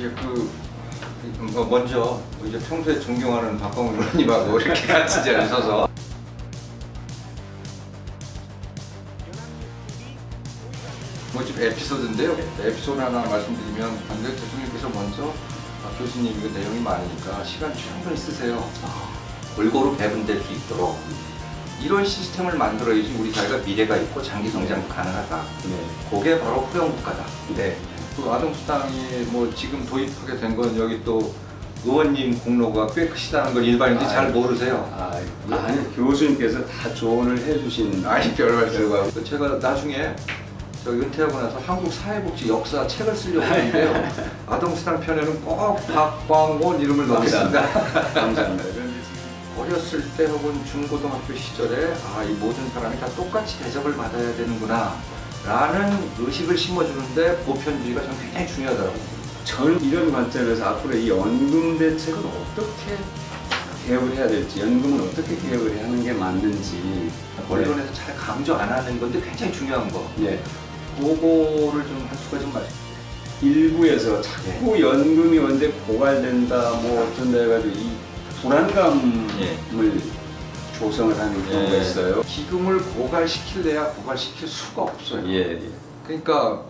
예, 그 어, 먼저 이제 평소에 존경하는 박광훈 의원님하고 이렇게 같이 자리에 서서 뭐좀 에피소드인데요. 에피소드 하나 말씀드리면 반대 대통령께서 먼저 아, 교수님 이거 내용이 많으니까 시간 충분히 쓰세요. 골고루 배분될 수 있도록 이런 시스템을 만들어야지 우리 사회가 미래가 있고 장기 성장도 가능하다. 네. 그게 바로 후영국가다. 네. 그 아동수당이 뭐 지금 도입하게 된 건 여기 또 의원님 공로가 꽤 크시다는 걸 일반인들이 잘 모르세요. 아, 아니 교수님께서 다 조언을 해주신 아니 별 말씀과 제가 나중에 저 은퇴하고 나서 한국 사회복지 역사 책을 쓰려고 하는데요. 아동수당 편에는 꼭 박광원 이름을 넣겠습니다. 감사합니다. 어렸을 때 혹은 중고등학교 시절에 아 이 모든 사람이 다 똑같이 대접을 받아야 되는구나 라는 의식을 심어주는데 보편주의가 저는 굉장히 중요하다고 저는 이런 관점에서 앞으로 이 연금 대책을 어떻게 개혁을 해야 될지, 연금을 어떻게 개혁을 하는 게 맞는지 언론에서 잘 강조 안 하는 건데 굉장히 중요한 거 예. 그거를 좀한두 가지 말씀 일부에서 자꾸 연금이 언제 고갈된다 뭐 어쩐다 해가지고 이 불안감을 예. 조성을 하는 경우가 있어요. 기금을 고갈시킬래야 고갈시킬 수가 없어요 예, 예. 그러니까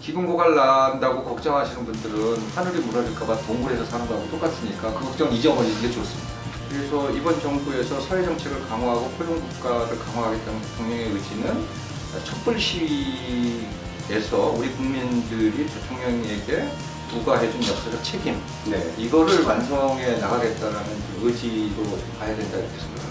기금 고갈 난다고 걱정하시는 분들은 하늘이 무너질까봐 동굴에서 사는 거하고 똑같으니까 그 걱정 잊어버리는 게 좋습니다. 그래서 이번 정부에서 사회정책을 강화하고 포용국가를 강화하겠다는 대통령의 의지는 촛불 시위에서 우리 국민들이 대통령에게 부과해준 역사적 책임 네. 이거를 완성해 나가겠다는 그 의지로 봐야 된다 이렇게 생각합니다.